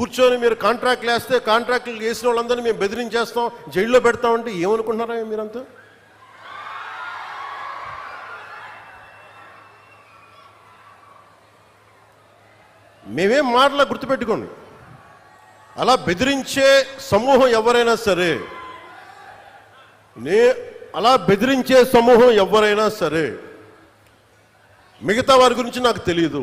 కూర్చొని మీరు కాంట్రాక్ట్లు వేస్తే కాంట్రాక్ట్లు వేసిన వాళ్ళందరినీ మేము బెదిరించేస్తాం జైల్లో పెడతామంటే ఏమనుకుంటున్నారా మీరంతా? మేమేం మాటలా గుర్తుపెట్టుకోండి. అలా బెదిరించే సమూహం ఎవరైనా సరే నే అలా బెదిరించే సమూహం ఎవరైనా సరే మిగతా వారి గురించి నాకు తెలియదు